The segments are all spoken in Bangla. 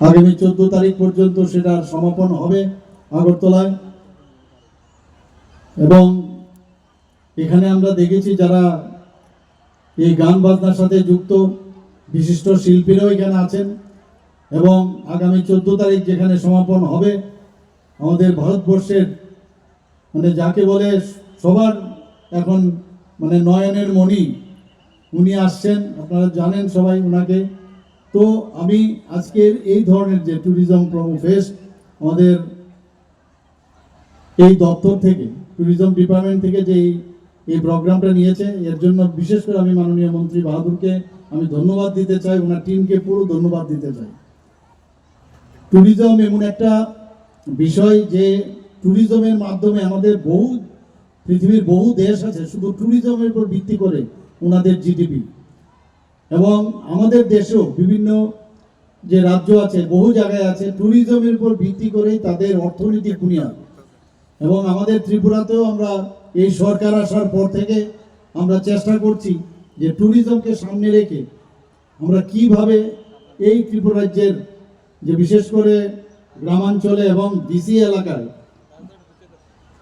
আগামী চোদ্দ তারিখ পর্যন্ত সেটা সমাপন হবে আগরতলায়। এবং এখানে আমরা দেখেছি যারা এই গান বাজনার সাথে যুক্ত, বিশিষ্ট শিল্পীরাও এখানে আছেন এবং আগামী চোদ্দ তারিখ যেখানে সমাপন হবে, আমাদের ভারতবর্ষের মানে যাকে বলে সবার এখন মানে নয়নের মণি, উনি আসছেন। আপনারা জানেন সবাই ওনাকে তো আমি আজকের এই ধরনের যে ট্যুরিজম প্রমো ফেস্ট আমাদের এই দপ্তর থেকে ট্যুরিজম ডিপার্টমেন্ট থেকে যে এই- প্রোগ্রামটা নিয়েছে, এর জন্য বিশেষ করে আমি মাননীয় মন্ত্রী বাহাদুরকে আমি ধন্যবাদ দিতে চাই, ওনার টিমকে পুরো ধন্যবাদ দিতে চাই। ট্যুরিজম এমন একটা বিষয় যে ট্যুরিজমের মাধ্যমে আমাদের বহু, পৃথিবীর বহু দেশ আছে, শুধু ট্যুরিজমের উপর ভিত্তি করে ওনাদের জিডিপি এবং আমাদের দেশেও বিভিন্ন যে রাজ্য আছে, বহু জায়গায় আছে ট্যুরিজমের উপর ভিত্তি করেই তাদের অর্থনীতি বুনিয়াদ। এবং আমাদের ত্রিপুরাতেও আমরা এই সরকার আসার পর থেকে আমরা চেষ্টা করছি যে ট্যুরিজমকে সামনে রেখে আমরা কীভাবে এই ত্রিপুরা রাজ্যের যে বিশেষ করে গ্রামাঞ্চলে এবং ডিসি এলাকায়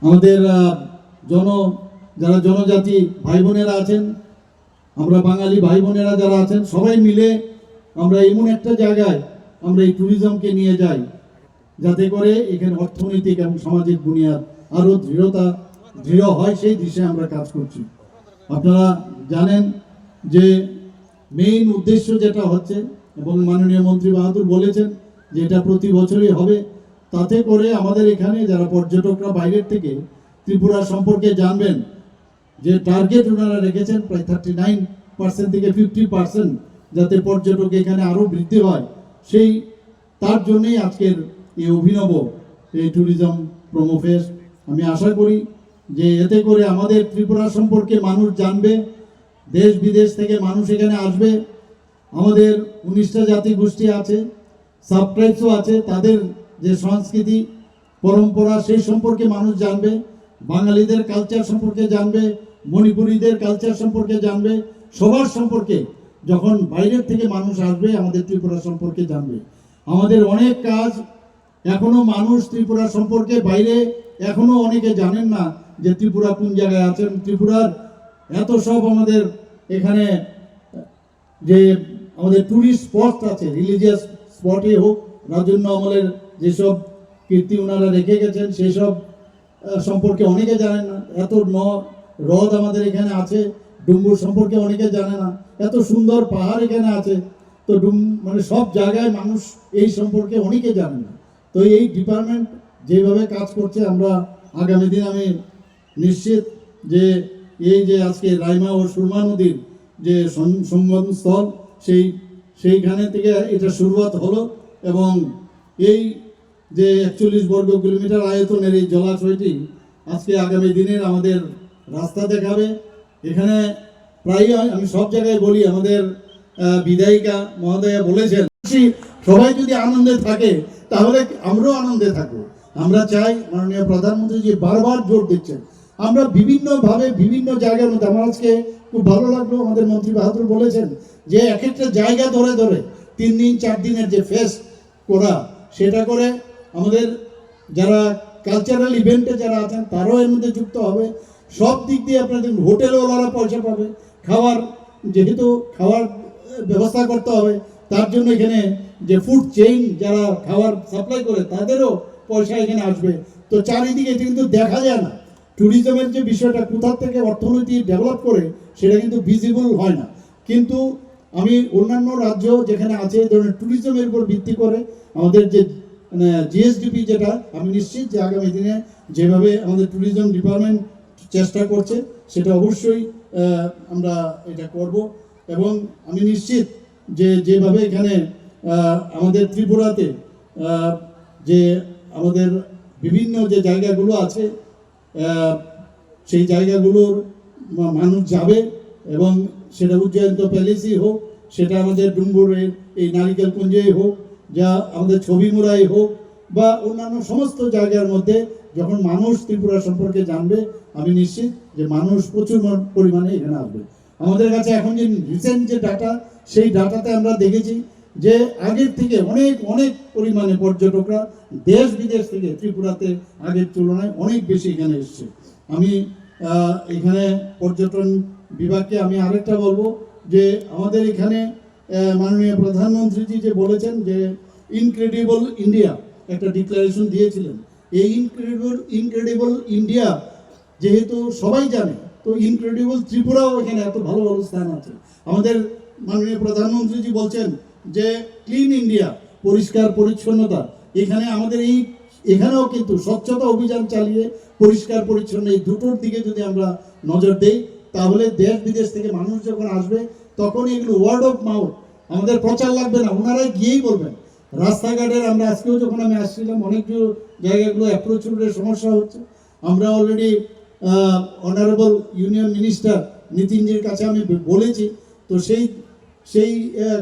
আমাদের জন, যারা জনজাতি ভাই বোনেরা আছেন আমরা বাঙালি ভাই বোনেরা যারা আছেন, সবাই মিলে আমরা এমন একটা জায়গায় আমরা এই ট্যুরিজমকে নিয়ে যাই, যাতে করে এখানে অর্থনৈতিক এবং সামাজিক বুনিয়াদ আরও দৃঢ়তা, দৃঢ় হয় সেই দিশে আমরা কাজ করছি। আপনারা জানেন যে মেইন উদ্দেশ্য যেটা হচ্ছে, এবং মাননীয় মন্ত্রী বাহাদুর বলেছেন যে এটা প্রতি বছরই হবে, তাতে করে আমাদের এখানে যারা পর্যটকরা বাইরের থেকে ত্রিপুরা সম্পর্কে জানবেন যে টার্গেট ওনারা রেখেছেন প্রায় থার্টি নাইন পার্সেন্ট থেকে ফিফটি পার্সেন্ট যাতে পর্যটক এখানে আরও বৃদ্ধি হয়, সেই, তার জন্যই আজকের এই অভিনব এই ট্যুরিজম প্রোমো ফেস্ট আমি আশা করি যে এতে করে আমাদের ত্রিপুরা সম্পর্কে মানুষ জানবে, দেশ বিদেশ থেকে মানুষ এখানে আসবে। আমাদের উনিশটা জাতি গোষ্ঠী আছে সাবট্রাইবসও আছে, তাদের যে সংস্কৃতি, পরম্পরা, সেই সম্পর্কে মানুষ জানবে, বাঙালিদের কালচার সম্পর্কে জানবে মণিপুরীদের কালচার সম্পর্কে জানবে, সবার সম্পর্কে। যখন বাইরের থেকে মানুষ আসবে, আমাদের ত্রিপুরা সম্পর্কে জানবে। আমাদের অনেক কাজ এখনও মানুষ ত্রিপুরা সম্পর্কে বাইরে এখনও অনেকে জানেন না যে ত্রিপুরা কোন জায়গায় আছেন। ত্রিপুরার এত সব আমাদের এখানে, যে আমাদের ট্যুরিস্ট স্পট আছে রিলিজিয়াস স্পটে হোক, রাজন্য আমলের যেসব কীর্তি ওনারা রেখে গেছেন সেই সব সম্পর্কে অনেকে জানেন না। এত ন হ্রদ আমাদের এখানে আছে ডুম্বুর সম্পর্কে অনেকে জানে না। এত সুন্দর পাহাড় এখানে আছে। তো ডুম মানে সব জায়গায় মানুষ এই সম্পর্কে অনেকে জানে না। তো এই ডিপার্টমেন্ট যেভাবে কাজ করছে, আমরা আগামী দিন আমি নিশ্চিত যে এই যে আজকে রাইমা ও সুরমা নদীর যে সঙ্গম স্থল, সেই, সেইখানে থেকে এটা শুরুয়াত হলো এবং এই যে একচল্লিশ বর্গ কিলোমিটার আয়তনের এই জলাশয়টি আজকে আগামী দিনের আমাদের রাস্তা দেখাবে এখানে প্রায় আমি সব জায়গায় বলি, আমাদের বিধায়িকা মহোদয়া বলেছেন সবাই যদি আনন্দে থাকে, তাহলে আমরাও আনন্দে থাকব। আমরা চাই মাননীয় প্রধানমন্ত্রী যে বারবার জোর দিচ্ছেন। আমরা বিভিন্নভাবে বিভিন্ন জায়গার মধ্যে, আমার আজকে খুব ভালো লাগল, আমাদের মন্ত্রী বাহাদুর বলেছেন যে এক একটা জায়গা ধরে ধরে তিন দিন, চার দিনের যে ফেস করা, সেটা করে আমাদের যারা কালচারাল ইভেন্টে যারা আছেন, তারাও এর মধ্যে যুক্ত হবে। সব দিক দিয়ে আপনাদের হোটেলওয়ালারা পয়সা পাবে। খাওয়ার, যেহেতু খাওয়ার ব্যবস্থা করতে হবে, তার জন্য এখানে যে ফুড চেইন যারা খাবার সাপ্লাই করে, তাদেরও পয়সা এখানে আসবে। তো চারিদিকে এটা কিন্তু দেখা যায় না। ট্যুরিজমের যে বিষয়টা, কোথা থেকে অর্থনীতি ডেভেলপ করে, সেটা কিন্তু ভিজিবল হয় না। কিন্তু আমি অন্যান্য রাজ্য যেখানে আছে ধরনের ট্যুরিজমের উপর ভিত্তি করে আমাদের যে জিএসডিপি যেটা, আমি নিশ্চিত যে আগামী দিনে যেভাবে আমাদের ট্যুরিজম ডিপার্টমেন্ট চেষ্টা করছে, সেটা অবশ্যই আমরা এটা করব। এবং আমি নিশ্চিত যে যেভাবে এখানে আমাদের ত্রিপুরাতে যে আমাদের বিভিন্ন যে জায়গাগুলো আছে সেই জায়গাগুলোর মানুষ যাবে এবং সেটা উজ্জয়ন্ত প্যালেসই হোক, সেটা আমাদের ডুম্বুরের এই নারিকেল কুঞ্জেই হোক, যা আমাদের ছবি মুড়াই হোক, বা অন্যান্য সমস্ত জায়গার মধ্যে যখন মানুষ ত্রিপুরা সম্পর্কে জানবে, আমি নিশ্চিত যে মানুষ প্রচুর পরিমাণে এখানে আসবে। আমাদের কাছে এখন যে রিসেন্ট যে ডাটা সেই ডাটাতে আমরা দেখেছি যে আগের থেকে অনেক অনেক পরিমাণে পর্যটকরা দেশ বিদেশ থেকে ত্রিপুরাতে আগের তুলনায় অনেক বেশি এখানে এসছে। আমি এখানে পর্যটন বিভাগকে আমি আরেকটা বলব যে আমাদের এখানে মাননীয় প্রধানমন্ত্রীজি যে বলেছেন যে ইনক্রেডিবল ইন্ডিয়া একটা ডিক্লারেশন দিয়েছিলেন। এই ইনক্রেডিবল ইনক্রেডিবল ইন্ডিয়া যেহেতু সবাই জানে, তো ইনক্রেডিবল ত্রিপুরাও এখানে এত ভালো ভালো স্থান আছে। আমাদের মাননীয় প্রধানমন্ত্রীজি বলছেন যে ক্লিন ইন্ডিয়া পরিষ্কার পরিচ্ছন্নতা। এখানে আমাদের এই, এখানেও কিন্তু স্বচ্ছতা অভিযান চালিয়ে পরিষ্কার পরিচ্ছন্ন এই দুটোর দিকে যদি আমরা নজর দেই, তাহলে দেশ বিদেশ থেকে মানুষ যখন আসবে তখন এগুলো ওয়ার্ড অফ মাউথ আমাদের প্রচার লাগবে না। ওনারাই গিয়েই বলবেন রাস্তাঘাটের আমরা আজকেও যখন আমি আসছিলাম, অনেক জায়গাগুলো অ্যাপ্রোচ রোডের সমস্যা হচ্ছে। আমরা অলরেডি অনারেবল ইউনিয়ন মিনিস্টার নিতিনজির কাছে আমি বলেছি। তো সেই সেই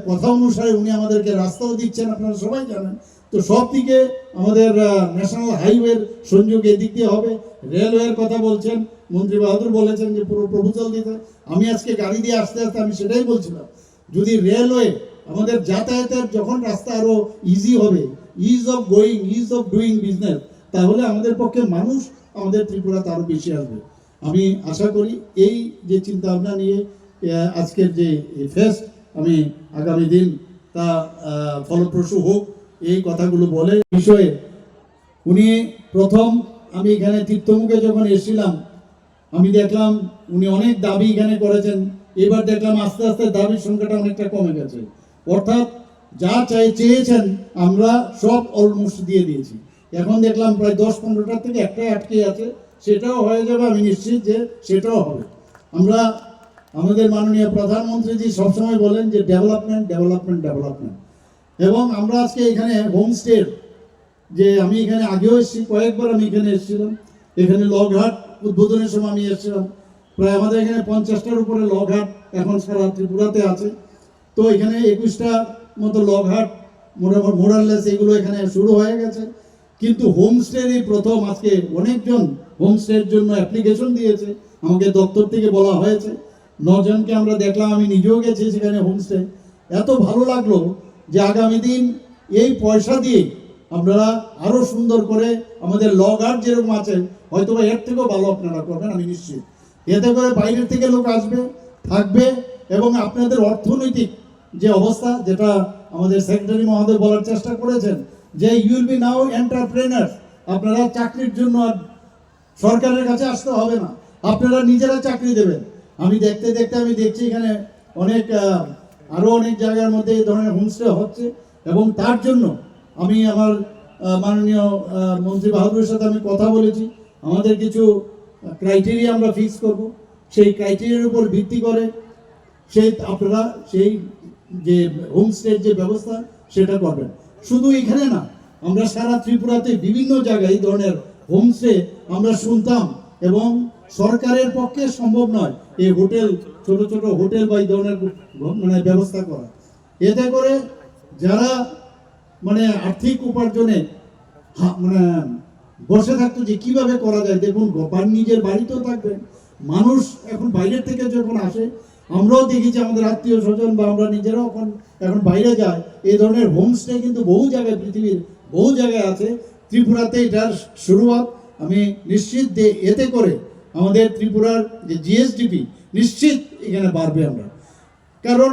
কথা অনুসারে উনি আমাদেরকে রাস্তাও দিচ্ছেন, আপনারা সবাই জানেন। তো সব দিকে আমাদের ন্যাশনাল হাইওয়ের সংযোগ এদিক দিয়ে হবে। রেলওয়ের কথা বলছেন, মন্ত্রী বাহাদুর বলেছেন যে পুরো প্রপোজাল দিতে। আমি আজকে গাড়ি দিয়ে আসতে আসতে আমি সেটাই বলছিলাম। যদি রেলওয়ে আমাদের যাতায়াতের যখন রাস্তা আরও ইজি হবে ease of going ease of doing business তাহলে আমাদের পক্ষে মানুষ আমাদের ত্রিপুরাতে আরও বেশি আসবে। আমি আশা করি এই যে চিন্তা ভাবনা নিয়ে আজকের যে ফেস্ট আমি আগামী দিন তা ফলপ্রসূ হোক, এই কথাগুলো বলে বিষয়ে উনি প্রথম আমি এখানে তীর্থমুখে যখন এসেছিলাম, আমি দেখলাম উনি অনেক দাবি এখানে করেছেন, এবার দেখলাম আস্তে আস্তে দাবির সংখ্যাটা অনেকটা কমে গেছে। অর্থাৎ যা চাই চেয়েছেন, আমরা সব অলমোস্ট দিয়ে দিয়েছি। এখন দেখলাম প্রায় দশ পনেরোটার থেকে একটাই আটকে আছে, সেটাও হয়ে যাবে, আমি নিশ্চিত যে সেটাও হবে। আমরা আমাদের মাননীয় প্রধানমন্ত্রীজি সবসময় বলেন যে ডেভেলপমেন্ট ডেভেলপমেন্ট ডেভেলপমেন্ট এবং আমরা আজকে এখানে হোমস্টে যে আমি এখানে আগেও এসেছি, কয়েকবার আমি এখানে এসেছিলাম। এখানে লগঘাট উদ্বোধনের সময় আমি এসেছিলাম। প্রায় আমাদের এখানে পঞ্চাশটার উপরে লগঘাট এখন সারা ত্রিপুরাতে আছে। তো এখানে একুশটা মতো লগঘাট মোটামুটি মোরাললেস এগুলো এখানে শুরু হয়ে গেছে। কিন্তু হোমস্টের এই প্রথম, আজকে অনেকজন হোমস্টের জন্য অ্যাপ্লিকেশন দিয়েছে, আমাকে দপ্তর থেকে বলা হয়েছে। নজনকে আমরা দেখলাম, আমি নিজেও গেছি সেখানে হোমস্টে। এত ভালো লাগল যে আগামী দিন এই পয়সা দিয়ে আপনারা আরও সুন্দর করে আমাদের লগ আর্ট যেরকম আছে হয়তো বা এর থেকেও ভালো আপনারা করবেন আমি নিশ্চিত। এতে করে বাইরের থেকে লোক আসবে, থাকবে এবং আপনাদের অর্থনৈতিক যে অবস্থা যেটা আমাদের সেক্রেটারি মহোদয় বলার চেষ্টা করেছেন, যে ইউল বি নাও এন্টারপ্রেনার আপনারা চাকরির জন্য আর সরকারের কাছে আসতে হবে না, আপনারা নিজেরা চাকরি দেবেন। আমি দেখতে দেখতে আমি দেখছি এখানে অনেক আরও অনেক জায়গার মধ্যে এই ধরনের হোমস্টে হচ্ছে এবং তার জন্য আমি আমার মাননীয় মন্ত্রী বাহাদুরের সাথে আমি কথা বলেছি। আমাদের কিছু ক্রাইটেরিয়া আমরা ফিক্স করব। সেই ক্রাইটেরিয়ার উপর ভিত্তি করে সেই আপনারা সেই যে হোমস্টের যে ব্যবস্থা, সেটা করবেন। শুধু এখানে না, আমরা সারা ত্রিপুরাতে বিভিন্ন জায়গায় এই ধরনের হোমস্টে আমরা শুনতাম এবং সরকারের পক্ষে সম্ভব নয় এই হোটেল, ছোট ছোট হোটেল বা এই ধরনের মানে ব্যবস্থা করা। এতে করে যারা মানে আর্থিক উপার্জনে মানে বসে থাকতো যে কীভাবে করা যায়, দেখুন নিজের বাড়িতেও থাকবেন। মানুষ এখন বাইরের থেকে যখন আসে আমরাও দেখি যে আমাদের আত্মীয় স্বজন বা আমরা নিজেরাও এখন এখন বাইরে যাই। এই ধরনের হোমস্টে কিন্তু বহু জায়গায় পৃথিবীর বহু জায়গায় আছে। ত্রিপুরাতে এটার শুরুয়াত। আমি নিশ্চিত যে এতে করে আমাদের ত্রিপুরার যে জিএসডিপি নিশ্চিত এখানে বাড়বে আমরা। কারণ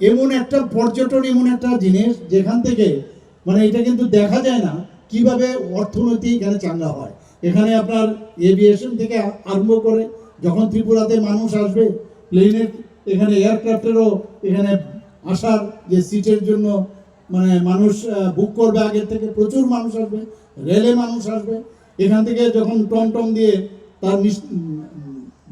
এমন একটা পর্যটন, এমন একটা জিনিস যেখান থেকে মানে এটা কিন্তু দেখা যায় না কীভাবে অর্থনীতি এখানে চাঙ্গা হয়। এখানে আপনার এভিয়েশন থেকে আরম্ভ করে যখন ত্রিপুরাতে মানুষ আসবে প্লেনের এখানে এয়ারক্রাফটেরও এখানে আসার যে সিটের জন্য মানে মানুষ বুক করবে আগের থেকে, প্রচুর মানুষ আসবে রেলে মানুষ আসবে। এখান থেকে যখন টমটম দিয়ে তার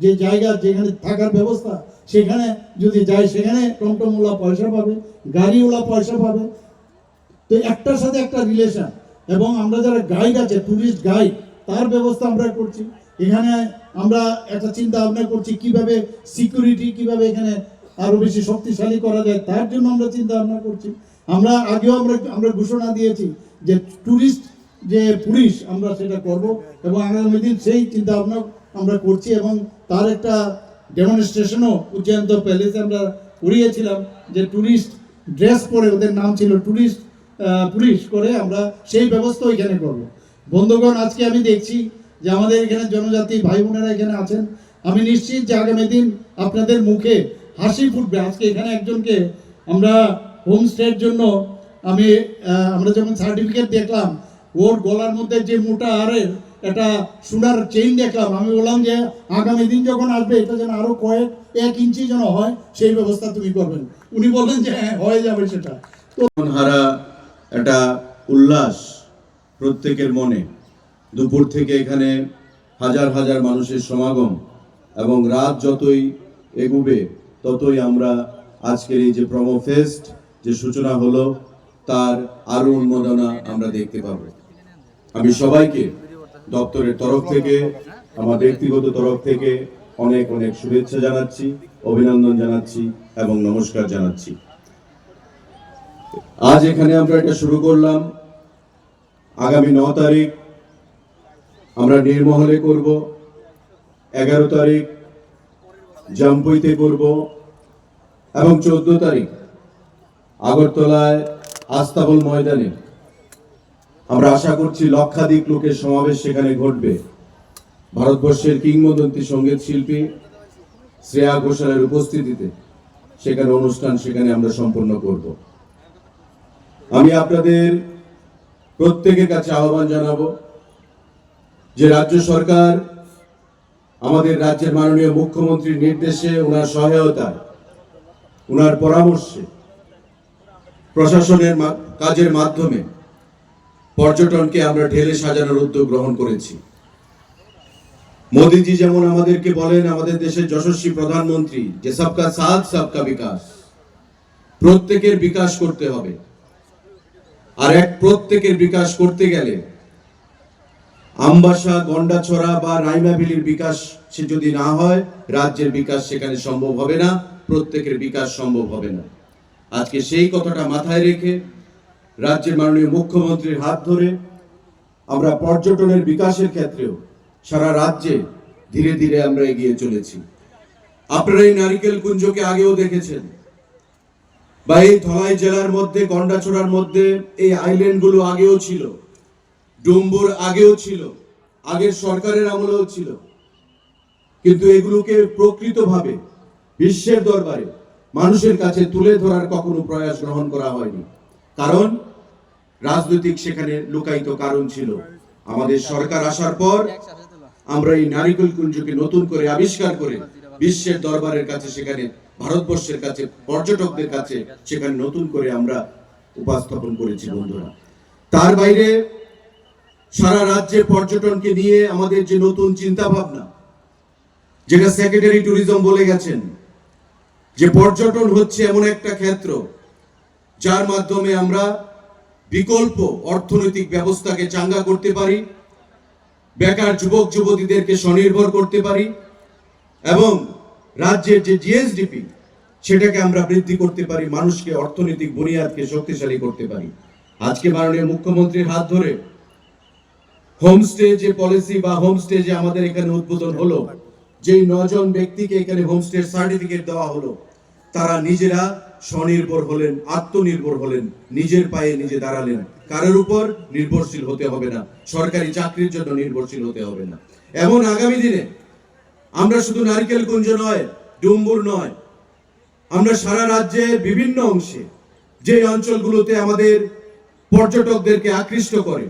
যে জায়গা যেখানে থাকার ব্যবস্থা, সেখানে যদি যায়, সেখানে টমটমওয়ালা পয়সা পাবে, গাড়িওয়ালা পয়সা পাবে। তো একটার সাথে একটা রিলেশন এবং আমরা যারা গাইড আছে ট্যুরিস্ট গাইড তার ব্যবস্থা আমরা করছি। এখানে আমরা একটা চিন্তা ভাবনা করছি, কীভাবে সিকিউরিটি কীভাবে এখানে আরও বেশি শক্তিশালী করা যায়, তার জন্য আমরা চিন্তা ভাবনা করছি। আমরা আগেও আমরা আমরা ঘোষণা দিয়েছি যে ট্যুরিস্ট যে পুলিশ, আমরা সেটা করব এবং আগামী দিন সেই চিন্তা ভাবনা আমরা করছি এবং তার একটা ডেমনস্ট্রেশনও উজ্জয়ন্ত প্যালেসে আমরা করিয়েছিলাম যে ট্যুরিস্ট ড্রেস পরে, ওদের নাম ছিল টুরিস্ট পুলিশ করে আমরা সেই ব্যবস্থা এখানে করব। বন্ধুগণ, আজকে আমি দেখছি যে আমাদের এখানে জনজাতি ভাই বোনেরা এখানে আছেন, আমি নিশ্চিত যে আগামী দিন আপনাদের মুখে হাসি ফুটবে। আজকে এখানে একজনকে আমরা হোমস্টের জন্য আমি আমরা যখন সার্টিফিকেট দেখলাম, ওর গলার মধ্যে যে মোটা আরের একটা সোনার চেইন দেখলাম, আমি বললাম যে আগামী দিন যখন আসবে, এটা যেন আরও কয়েক, এক ইঞ্চি যেন হয়, সেই ব্যবস্থা তুমি করবেন। উনি বললেন যে হ্যাঁ হয়ে যাবে সেটা। তো হারা একটা উল্লাস প্রত্যেকের মনে। দুপুর থেকে এখানে হাজার হাজার মানুষের সমাগম এবং রাত যতই এগুবে, ততই আমরা আজকের এই যে প্রমো ফেস্ট যে সূচনা হলো, তার আরও উন্মাদনা আমরা দেখতে পাবো। আমি সবাইকে দপ্তরের তরফ থেকে, আমার ব্যক্তিগত তরফ থেকে অনেক অনেক শুভেচ্ছা জানাচ্ছি, অভিনন্দন জানাচ্ছি এবং নমস্কার জানাচ্ছি। আজ এখানে আমরা এটা শুরু করলাম। আগামী ন তারিখ আমরা নির্মহলে করব। এগারো তারিখ জাম্পুইতে করব এবং চোদ্দ তারিখ আগরতলায় আস্তাবল ময়দানে। আমরা আশা করছি লক্ষাধিক লোকের সমাবেশ সেখানে ঘটবে। ভারতবর্ষের কিংবদন্তি সংগীত শিল্পী শ্রেয়া ঘোষালের উপস্থিতিতে সেখানে অনুষ্ঠান সেখানে আমরা সম্পন্ন করব। আমি আপনাদের প্রত্যেকের কাছে আহ্বান জানাব যে রাজ্য সরকার আমাদের রাজ্যের মাননীয় মুখ্যমন্ত্রীর নির্দেশে ওনার সহায়তায়, ওনার পরামর্শে, প্রশাসনের কাজের মাধ্যমে পর্যটনকে আমরা ঢেলে সাজানোর উদ্যোগ গ্রহণ করেছি। মোদিজি যেমন আমাদেরকে বলেন, আমাদের দেশের যশস্বী প্রধানমন্ত্রী যে সবকা সাথ, সবকা বিকাশ। প্রত্যেকের বিকাশ করতে হবে। আর এক প্রত্যেকের বিকাশ করতে গেলে আমবাসা, গন্ডাছড়া বা রাইমাবিলির বিকাশ সে যদি না হয়, রাজ্যের বিকাশ সেখানে সম্ভব হবে না, প্রত্যেকের বিকাশ সম্ভব হবে না। আজকে সেই কথাটা মাথায় রেখে রাজ্যের মাননীয় মুখ্যমন্ত্রীর হাত ধরে আমরা পর্যটনের বিকাশের ক্ষেত্রেও সারা রাজ্যে ধীরে ধীরে আমরা এগিয়ে চলেছি। আপনারা এই নারিকেল কুঞ্জকে আগেও দেখেছেন বা এই ধলাই জেলার মধ্যে, গন্ডাছড়ার মধ্যে এই আইল্যান্ডগুলো আগেও ছিল। ডুম্বুর আগেও ছিল, আগের সরকারের আমলেও ছিল। কিন্তু এগুলোকে প্রকৃতভাবে বিশ্বের দরবারে মানুষের কাছে তুলে ধরার কখনো প্রয়াস গ্রহণ করা হয়নি। কারণ রাজনৈতিক সেখানে লুকায়িত কারণ ছিল। আমাদের সরকার আসার পর আমরা এই নারিকেল কুঞ্জকে নতুন করে আবিষ্কার করে বিশ্বের দরবারের কাছে, সেখানে ভারতবর্ষের কাছে, পর্যটকদের কাছে, সেখানে নতুন করে আমরা উপস্থাপন করেছি বন্ধুরা। তার বাইরে সারা রাজ্যে পর্যটনকে নিয়ে আমাদের যে নতুন চিন্তা ভাবনা যেটা সেক্রেটারি ট্যুরিজম বলে গেছেন, যে পর্যটন হচ্ছে এমন একটা ক্ষেত্র যার মাধ্যমে আমরা বিকল্প অর্থনৈতিক ব্যবস্থাকে চাঙ্গা করতে পারি, বেকার যুবক যুবতীদেরকে স্বনির্ভর করতে পারি, এবং রাজ্যের যে জিএসডিপি সেটাকে আমরা বৃদ্ধি করতে পারি, মানুষকে অর্থনৈতিক বুনিয়াদকে শক্তিশালী করতে পারি। আজকে মাননীয় মুখ্যমন্ত্রীর হাত ধরে হোমস্টে যে পলিসি বা হোমস্টে যে আমাদের এখানে উদ্বোধন হলো, যেই নজন ব্যক্তিকে এখানে হোমস্টে সার্টিফিকেট দেওয়া হলো, তারা নিজেরা স্বনির্ভর হলেন, আত্মনির্ভর হলেন, নিজের পায়ে নিজে দাঁড়ালেন। কারোর উপর নির্ভরশীল হতে হবে না, সরকারি চাকরির জন্য নির্ভরশীল হতে হবে না। এমন আগামী দিনে আমরা শুধু নারকেল কুঞ্জ নয়, ডুম্বুর নয়, আমরা সারা রাজ্যে বিভিন্ন অংশে যে অঞ্চলগুলোতে আমাদের পর্যটকদেরকে আকৃষ্ট করে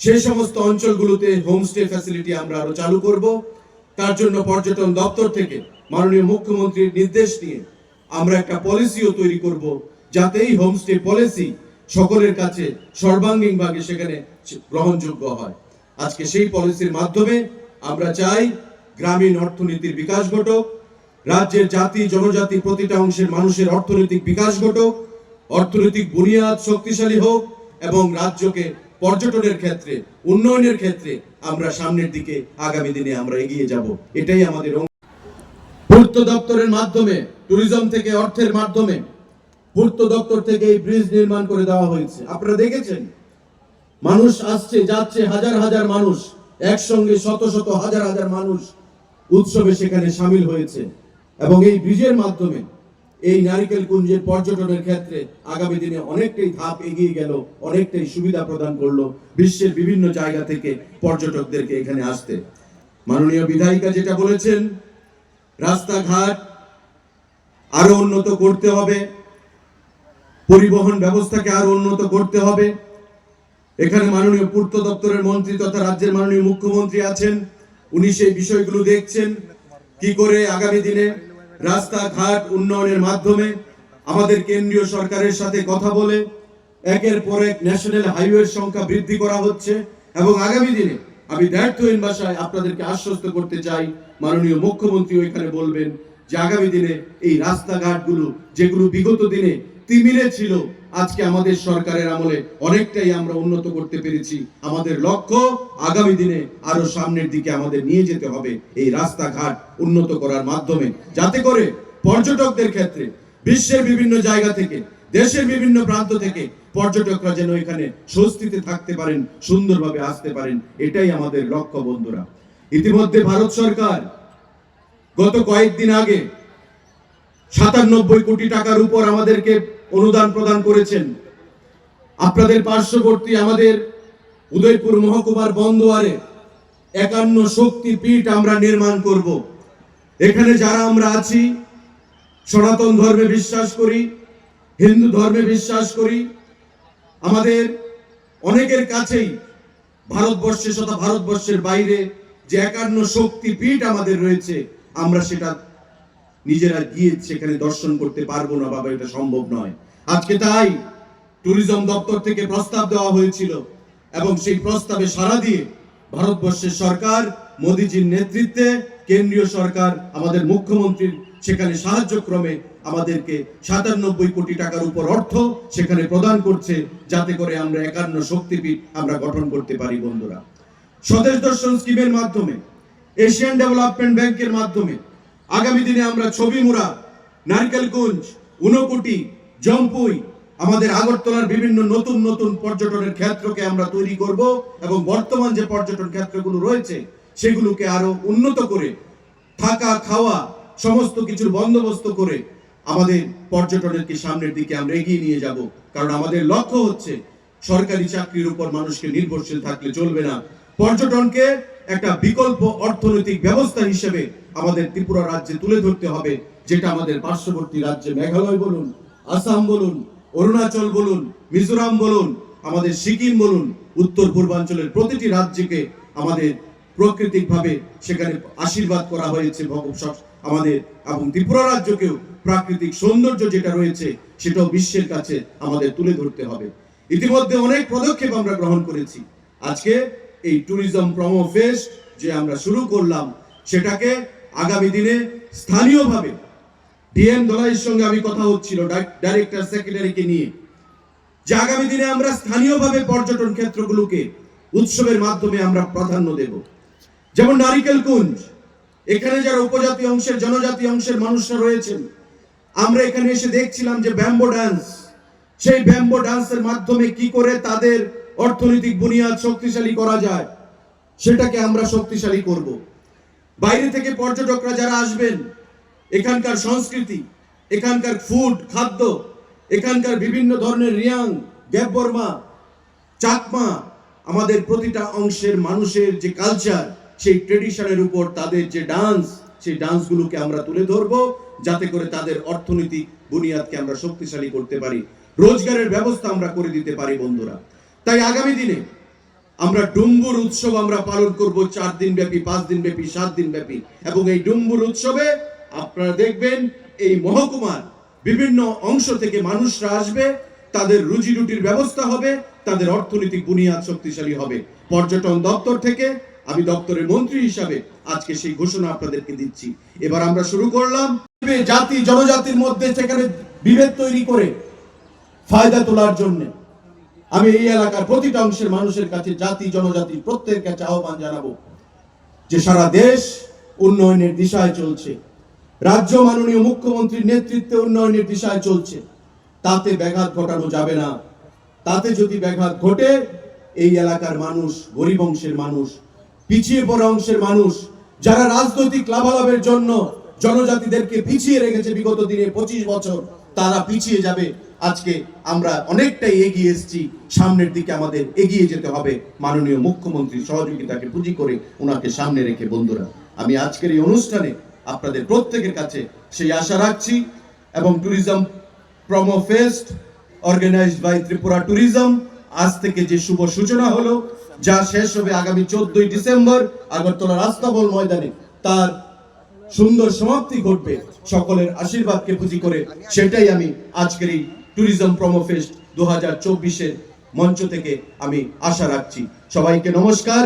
সেই সমস্ত অঞ্চলগুলোতে হোমস্টে ফ্যাসিলিটি আমরা আরও চালু করব। তার জন্য পর্যটন দপ্তর থেকে মাননীয় মুখ্যমন্ত্রীর নির্দেশ নিয়ে আমরা একটা পলিসিও তৈরি করব যাতে এই হোমস্টে পলিসি সকলের কাছে সর্বাঙ্গীনভাবে সেখানে গ্রহণযোগ্য হয়। আজকে সেই পলিসির মাধ্যমে আমরা চাই গ্রামীণ অর্থনীতির বিকাশ ঘটক, রাজ্যের জাতি, জনজাতি প্রতিটা অংশের মানুষের অর্থনৈতিক বিকাশ ঘটক, অর্থনৈতিক বুনিয়াদ শক্তিশালী হোক এবং রাজ্যকে পর্যটনের ক্ষেত্রে, উন্নয়নের ক্ষেত্রে আমরা সামনের দিকে আগামী দিনে আমরা এগিয়ে যাব। এটাই আমাদের পূর্ত দপ্তরের মাধ্যমে ট্যুরিজম থেকে অর্থের মাধ্যমে পূর্ত দপ্তর থেকে এই ব্রিজ নির্মাণ করে দেওয়া হয়েছে। আপনারা দেখেছেন? মানুষ আসছে, যাচ্ছে, হাজার হাজার মানুষ, একসঙ্গে শত শত, হাজার হাজার মানুষ উৎসবে সেখানে সামিল হয়েছে। এবং এই ব্রিজের মাধ্যমে এই নারিকেল কুঞ্জের পর্যটনের ক্ষেত্রে আগামী দিনে অনেকটাই ধাপ এগিয়ে গেল, অনেকটাই সুবিধা প্রদান করল বিশ্বের বিভিন্ন জায়গা থেকে পর্যটকদেরকে এখানে আসতে। মাননীয় বিধায়িকা যেটা বলেছেন, রাস্তাঘাট আরও উন্নত করতে হবে, পরিবহন ব্যবস্থাকে আরও উন্নত করতে হবে। এখানে মাননীয় পূর্ত দপ্তরের মন্ত্রী তথা রাজ্যের মাননীয় মুখ্যমন্ত্রী আছেন, উনি সেই বিষয়গুলো দেখছেন, কি করে আগামী দিনে রাস্তাঘাট উন্নয়নের মাধ্যমে আমাদের কেন্দ্রীয় সরকারের সাথে কথা বলে একের পর এক ন্যাশনাল হাইওয়ের সংখ্যা বৃদ্ধি করা হচ্ছে এবং আগামী দিনে আমি ব্যর্থহীন ভাষায় আপনাদেরকে আশ্বস্ত করতে চাই, মাননীয় মুখ্যমন্ত্রী ওইখানে বলবেন যে আগামী দিনে এই রাস্তাঘাটগুলো, যেগুলো বিগত দিনে তিমিরে ছিল আজকে আমাদের সরকারের আমলে অনেকটাই আমরা উন্নত করতে পেরেছি। আমাদের লক্ষ্য আগামী দিনে আরও সামনের দিকে আমাদের নিয়ে যেতে হবে। এই রাস্তাঘাট উন্নত করার মাধ্যমে। যাতে করে পর্যটকদের ক্ষেত্রে বিশ্বের বিভিন্ন জায়গা থেকে, দেশের বিভিন্ন প্রান্ত থেকে পর্যটকরা যেন এখানে স্বস্তিতে থাকতে পারেন, সুন্দরভাবে আসতে পারেন, এটাই আমাদের লক্ষ্য বন্ধুরা। ইতিমধ্যে ভারত সরকার গত কয়েকদিন আগে সাতানব্বই কোটি টাকার উপর আমাদেরকে অনুদান প্রদান করেছেন। আপনাদের পার্শ্ববর্তী আমাদের উদয়পুর মহকুমার বন্দোয়ারে একান্ন শক্তি পীঠ আমরা নির্মাণ করব। এখানে যারা আমরা আছি, সনাতন ধর্মে বিশ্বাস করি, হিন্দু ধর্মে বিশ্বাস করি, আমাদের অনেকের কাছেই ভারতবর্ষে তথা ভারতবর্ষের বাইরে যে একান্ন শক্তি পীঠ আমাদের রয়েছে, আমরা সেটা নিজেরা গিয়ে সেখানে দর্শন করতে পারব না, বাবা, এটা সম্ভব নয়। আজকে তাই ট্যুরিজম দপ্তর থেকে প্রস্তাব দেওয়া হয়েছিল এবং সেই প্রস্তাবে সাড়া দিয়ে ভারতবর্ষের সরকার, মোদিজির নেতৃত্বে কেন্দ্রীয় সরকার, আমাদের মুখ্যমন্ত্রীর সেখানে সাহায্যক্রমে আমাদেরকে সাতানব্বই কোটি টাকার উপর অর্থ সেখানে প্রদান করছে, যাতে করে আমরা একান্ন শক্তিপীঠ আমরা গঠন করতে পারি, বন্ধুরা। স্বদেশ দর্শন স্কিমের মাধ্যমে, এশিয়ান ডেভেলপমেন্ট ব্যাংকের মাধ্যমে আগামী দিনে আমরা ছবি মুড়া নারকেলগঞ্জ উনকুটি জম্পুই, আমাদের আগরতলার বিভিন্ন নতুন নতুন পর্যটনের ক্ষেত্রকে আমরা তৈরি করব এবং বর্তমান যে পর্যটন ক্ষেত্রগুলো রয়েছে, সেগুলোকে আরও উন্নত করে, থাকা, খাওয়া, সমস্ত কিছুর বন্দোবস্ত করে আমাদের পর্যটনের কি সামনের দিকে আমরা এগিয়ে নিয়ে যাব। কারণ আমাদের লক্ষ্য হচ্ছে, সরকারি চাকরির উপর মানুষকে নির্ভরশীল থাকলে চলবে না। পর্যটনকে একটা বিকল্প অর্থনৈতিক ব্যবস্থা হিসেবে আমাদের ত্রিপুরা রাজ্যে তুলে ধরতে হবে, যেটা আমাদের পার্শ্ববর্তী রাজ্যে মেঘালয় বলুন, আসাম বলুন, অরুণাচল বলুন, মিজোরাম বলুন, আমাদের সিকিম বলুন, উত্তর পূর্বাঞ্চলের প্রতিটি রাজ্যকে আমাদের প্রাকৃতিকভাবে সেখানে আশীর্বাদ করা হয়েছে আমাদের এবং ত্রিপুরা রাজ্যকেও প্রাকৃতিক সৌন্দর্য যেটা রয়েছে সেটাও বিশ্বের কাছে আমাদের তুলে ধরতে হবে। ইতিমধ্যে অনেক পদক্ষেপ আমরা গ্রহণ করেছি। আজকে এই ট্যুরিজম প্রমো ফেস্ট যে আমরা শুরু করলাম, সেটাকে আগামী দিনে স্থানীয়ভাবে ডিএম দলাইয়ের সঙ্গে আমি কথা হচ্ছিল ডাইরেক্টর সেক্রেটারিকে নিয়ে। যে আগামী দিনে আমরা স্থানীয়ভাবে পর্যটন ক্ষেত্রগুলোকে উৎসবের মাধ্যমে আমরা প্রাধান্য দেব। যেমন নারিকেল কুঞ্জ, এখানে যারা উপজাতি অংশের, জনজাতি অংশের মানুষরা রয়েছেন, আমরা এখানে এসে দেখছিলাম যে ব্যাম্বো ডান্স, সেই ব্যাম্বো ডান্সের মাধ্যমে কি করে তাদের অর্থনৈতিক বুনিয়াদ শক্তিশালী করা যায়, সেটাকে আমরা শক্তিশালী করব। বাইরে থেকে পর্যটকরা যারা আসবেন, এখানকার সংস্কৃতি, এখানকার ফুড খাদ্য, এখানকার বিভিন্ন ধরনের রিয়াং গ্যাববর্মা চাকমা, আমাদের প্রতিটা অংশের মানুষের যে কালচার সেই ট্রেডিশনের উপর তাদের যে ডান্স সেই ডান্সগুলোকে আমরা তুলে ধরবো, যাতে করে তাদের অর্থনৈতিক বুনিয়াদকে আমরা শক্তিশালী করতে পারি। রোজগারের ব্যবস্থা আমরা করে দিতে পারি বন্ধুরা। তাই আগামী দিনে আমরা ডুম্বুর উৎসব আমরা পালন করব চার দিন ব্যাপী, পাঁচ দিন ব্যাপী, সাত দিন ব্যাপী। এবং এই ডুম্বুর উৎসবে আপনারা দেখবেন এই মহকুমার বিভিন্ন অংশ থেকে মানুষরা আসবে, তাদের রুজি রুটির ব্যবস্থা হবে, তাদের অর্থনৈতিক বুনিয়াদ শক্তিশালী হবে। পর্যটন দপ্তর থেকে আমি দপ্তরের মন্ত্রী হিসাবে আজকে সেই ঘোষণা আপনাদেরকে দিচ্ছি। এবার আমরা শুরু করলাম। জাতি, জনজাতির মধ্যে সেখানে বিভেদ তৈরি করে ফায়দা তোলার জন্য। আমি এই এলাকার প্রতিটা অংশের মানুষের কাছে জাতি, জনজাতি প্রত্যেকের কাছে আহ্বান জানাব যে সারা দেশ উন্নয়নের দিশায় চলছে। রাজ্য মাননীয় মুখ্যমন্ত্রীর নেতৃত্বে উন্নয়নের দিশায় চলছে। তাতে ব্যাঘাত ঘটানো যাবে না। তাতে যদি ব্যাঘাত ঘটে, এই এলাকার মানুষ, গরিব অংশের মানুষ, পিছিয়ে পড়া অংশের মানুষ, যারা রাজনৈতিক লাভালাভের জন্য জনজাতিদেরকে পিছিয়ে রেখেছে বিগত দিনে পঁচিশ বছর। তারা পিছিয়ে যাবে। আজকে আমরা অনেকটাই এগিয়ে এসেছি। সামনের দিকে আমাদের এগিয়ে যেতে হবে। মাননীয় মুখ্যমন্ত্রী সহযোগিতাকে পুঁজি করে ওনাকে সামনে রেখে, বন্ধুরা, আমি আজকের এই অনুষ্ঠানে আপনাদের প্রত্যেকের কাছে সেই আশা রাখছি এবং tourism promo fest organised by Tripura tourism আজ থেকে যে শুভ সূচনা হলো, যা শেষ হবে আগামী চোদ্দই ডিসেম্বর আগরতলা রাস্তাবল ময়দানে। তার সুন্দর সমাপ্তি ঘটবে। সকলের আশীর্বাদকে পুঁজি করে সেটাই আমি আজকের এই ট্যুরিজম প্রমো ফেস্ট দু হাজার চব্বিশের মঞ্চ থেকে আমি আশা রাখছি। সবাইকে নমস্কার